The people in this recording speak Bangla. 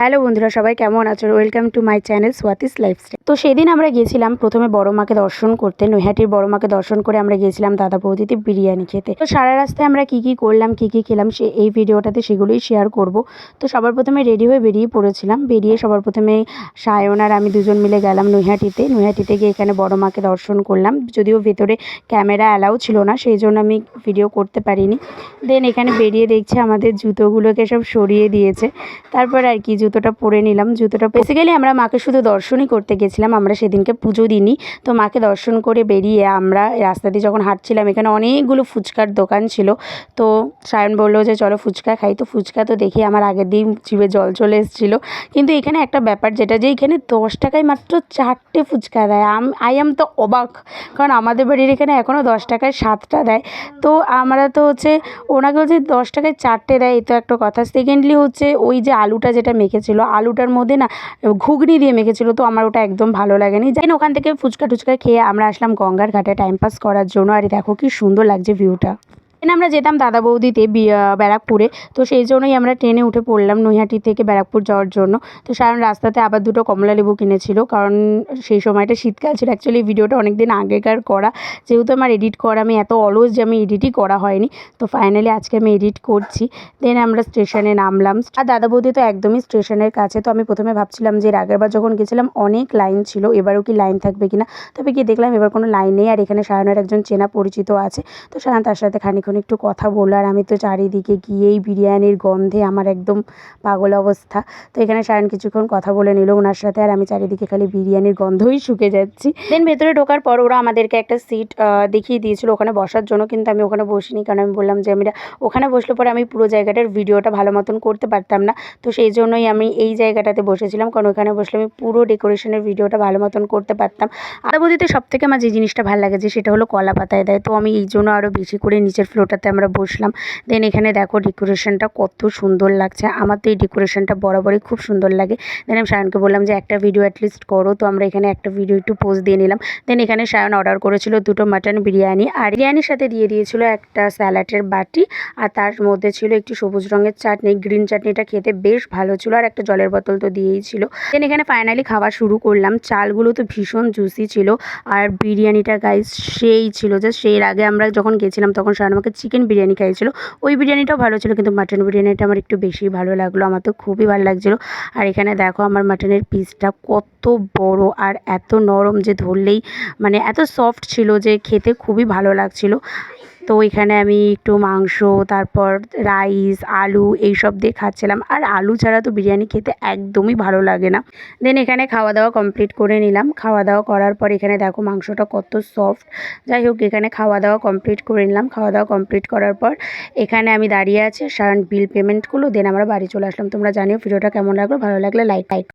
হ্যালো বন্ধুরা সবাই কেমন আছো welcome to my channel Swati's lifestyle তো সেদিন আমরা গিয়েছিলাম, প্রথমে বড় মাকে দর্শন করতে, নৈহাটির বড় মাকে দর্শন করে আমরা গিয়েছিলাম দাদা বৌদিতে বিরিয়ানি খেতে। তো সারা রাস্তায় আমরা কী কী করলাম, কী কী খেলাম, সে এই ভিডিওটাতে সেগুলোই শেয়ার করব। তো সবার প্রথমে রেডি হয়ে বেরিয়ে পড়েছিলাম। বেরিয়ে সবার প্রথমে সায়ন আর আমি দুজন মিলে গেলাম নৈহাটিতে। নৈহাটিতে গিয়ে এখানে বড় মাকে দর্শন করলাম। যদিও ভেতরে ক্যামেরা অ্যালাউ ছিল না, সেই জন্য আমি ভিডিও করতে পারিনি। দেন এখানে বেরিয়ে দেখছি আমাদের জুতোগুলোকে সব সরিয়ে দিয়েছে। তারপর আর কি জুতোটা পরে নিলাম। জুতোটা বেসিক্যালি আমরা মাকে শুধু দর্শনই করতে গেছিলাম আমরা সেদিনকে পুজো দিইনি। তো মাকে দর্শন করে বেরিয়ে আমরা রাস্তা দিয়ে যখন হাঁটছিলাম, এখানে অনেকগুলো ফুচকার দোকান ছিল। তো সায়ন বলল যে, চলো ফুচকা খাই। তো ফুচকা তো দেখে আমার আগের দিন জিভে জল চলে এসেছিল। কিন্তু এখানে একটা ব্যাপার যেটা, যে এখানে দশ টাকায় মাত্র চারটে ফুচকা দেয়। আম, আই এম তো অবাক। কারণ আমাদের বাড়ির এখানে এখনও দশ টাকায় সাতটা দেয়। তো আমরা তো হচ্ছে, ওনাকে বলছে, দশ টাকায় চারটে দেয়। এই তো একটা কথা। সেকেন্ডলি হচ্ছে, ওই যে আলুটা যেটা মেখেছিল, আলুটার মধ্যে না, ঘুগনি দিয়ে মেখেছিল। তো আমার ওটা একদম ভালো লাগেনি। যাই না, ওখান থেকে ফুচকা টুচকা খেয়ে আমরা আসলাম গঙ্গার ঘাটে টাইম পাস করার জন্য। আর দেখো কি সুন্দর লাগছে ভিউটা ট্রেনে আমরা যেতাম দাদা বৌদিতে ব্যারাকপুরে। তো সেই জন্যই আমরা ট্রেনে উঠে পড়লাম নৈহাটি থেকে ব্যারাকপুর যাওয়ার জন্য। তো সায়ন রাস্তাতে আবার দুটো কমলা লেবু কিনেছিল, কারণ সেই সময়টা শীতকাল ছিল। অ্যাকচুয়ালি ভিডিওটা অনেক দিন আগেকার করা। যেহেতু আমার এডিট করা, আমি এত অলস যে আমি এডিটই করা হয়নি। তো ফাইনালি আজকে আমি এডিট করছি। দেন আমরা স্টেশনে নামলাম। আর দাদা বৌদি তো একদমই স্টেশনের কাছে। তো আমি প্রথমে ভাবছিলাম যে এর আগেরবার যখন গেছিলাম, অনেক লাইন ছিল। এবারও কি লাইন থাকবে কিনা? তবে গিয়ে দেখলাম এবার কোনো লাইন নেই। আর এখানে সায়নের একজন চেনা পরিচিত আছে। তো সায়ন তার সাথে খানিক্ষণ একটু কথা বলল আর আমি তো চারিদিকে গিয়েই বিরিয়ানির গন্ধে আমার একদম পাগল অবস্থা। তো এখানে সায়ন কিছুক্ষণ কথা বলে নিল, ওনার সাথে আর আমি চারিদিকে খালি বিরিয়ানির গন্ধই শুকে যাচ্ছি। দেন ভেতরে ঢোকার পর ওরা আমাদেরকে একটা সিট দেখিয়ে দিয়েছিল ওখানে বসার জন্য, কিন্তু আমি ওখানে বসিনি, কারণ আমি বললাম যে আমি ওখানে বসলে পরে আমি পুরো জায়গাটার ভিডিওটা ভালো মতন করতে পারতাম না। তো সেই জন্যই আমি এই জায়গাটাতে বসেছিলাম, কারণ ওখানে বসলে আমি পুরো ডেকোরেশনের ভিডিওটা ভালো মতন করতে পারতাম। আদাবদিতে সব থেকে আমার যে জিনিসটা ভালো লাগে যে সেটা হলো কলা পাতায় দেয়, তো আমি এই জন্য আরও বেশি করে নিচের ফ্লোরটাতে আমরা বসলাম। দেন এখানে দেখো ডেকোরেশনটা কত সুন্দর লাগছে। আমার তো এই ডেকোরেশনটা বরাবরই খুব সুন্দর লাগে। দেন আমি সায়নকে বললাম যে, একটা ভিডিও অ্যাটলিস্ট করো। তো আমরা এখানে একটা ভিডিও একটু পোস্ট দিয়ে নিলাম। দেন এখানে সায়ন অর্ডার করেছিল দুটো মাটন বিরিয়ানি আর বিরিয়ানির সাথে দিয়ে দিয়েছিল একটা স্যালাডের বাটি আর তার মধ্যে ছিল একটি সবুজ রঙের চাটনি গ্রিন চাটনিটা খেতে বেশ ভালো ছিল আর একটা জলের বোতল তো দিয়েই ছিল। দেন এখানে ফাইনালি খাওয়া শুরু করলাম। চালগুলো তো ভীষণ জুসি ছিল আর বিরিয়ানিটা গাইস সেই ছিল। যে সেই আগে আমরা যখন গেছিলাম তখন সায়ন আমাকে চিকেন বিরিয়ানি খাইয়েছিল। ওই বিরিয়ানিটাও ভালো ছিল, কিন্তু মাটন বিরিয়ানিটা আমার একটু বেশি ভালো লাগল, আমার তো খুবই ভালো লাগছিল। আর এখানে দেখো আমার মাটনের পিসটা কত বড় আর এত নরম যে ধরলেই মানে এত সফট ছিল যে খেতে খুবই ভালো লাগছিল। তো এখানে আমি একটু মাংস, তারপর রাইস, আলু এইসব দিয়ে খাচ্ছিলাম। আর আলু ছাড়া তো বিরিয়ানি খেতে একদমই ভালো লাগে না। দেন এখানে খাওয়া দাওয়া কমপ্লিট করে নিলাম। খাওয়া দাওয়া করার পর এখানে দেখো মাংসটা কত সফট যাই হোক, এখানে খাওয়া দাওয়া কমপ্লিট করে নিলাম। খাওয়া দাওয়া কমপ্লিট করার পর এখানে আমি দাঁড়িয়ে আছি। সারান বিল পেমেন্ট করল দেন আমরা বাড়ি চলে আসলাম। তোমরা জানিও ভিডিওটা কেমন লাগল? ভালো লাগলে লাইক লাইক